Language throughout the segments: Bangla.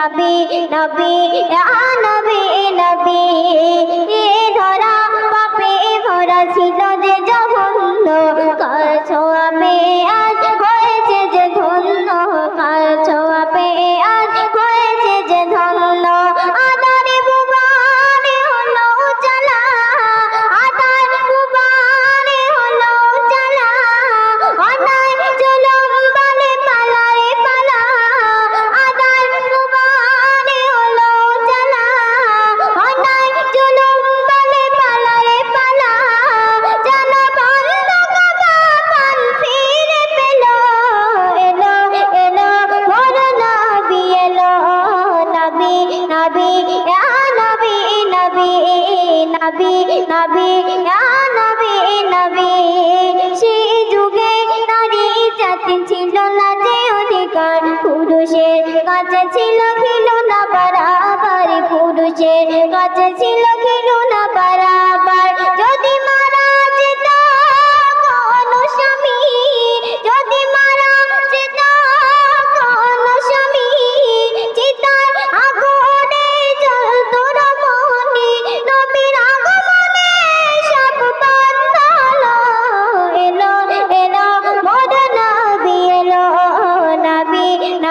নবী নবী নবী। নবী ধরা পাপে ভরা ছিল যে নবী নবী নবী নবী। সেই যুগে নারী জাতি ছিল না যে অধিকার। পুরুষের কাছে ছিল খেলো না বরাবর পুরুষের কাছে ছিল ছিল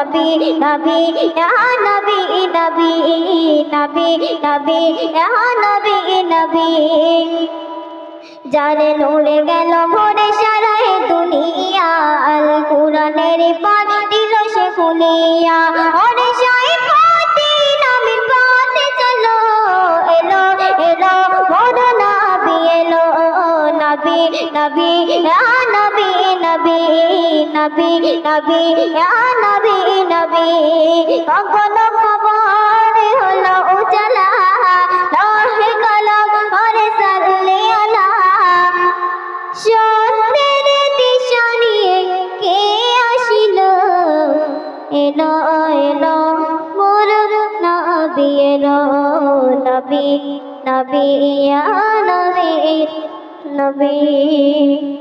নবী নবী, ইয়া নবী নবী নবী নবী, ইয়া নবী নবী। যারে লড়ে গেল ভরে সারায় দুনিয়া, আল কোরআনের পাঠ দিল সে খুলিয়া ওরে সাই পথে নামের পথে চলো, এলো এলো মোর নবী, এলো, নবী নবী নবী নবী। নবী নবী নবী নবী। কখনো খবর হলো উজালা, রহে কলম ওরে সাল্লি আলা। কে আসিল? এলো এলো, মোর নবী, এলো, নবী নবী নবী নবী।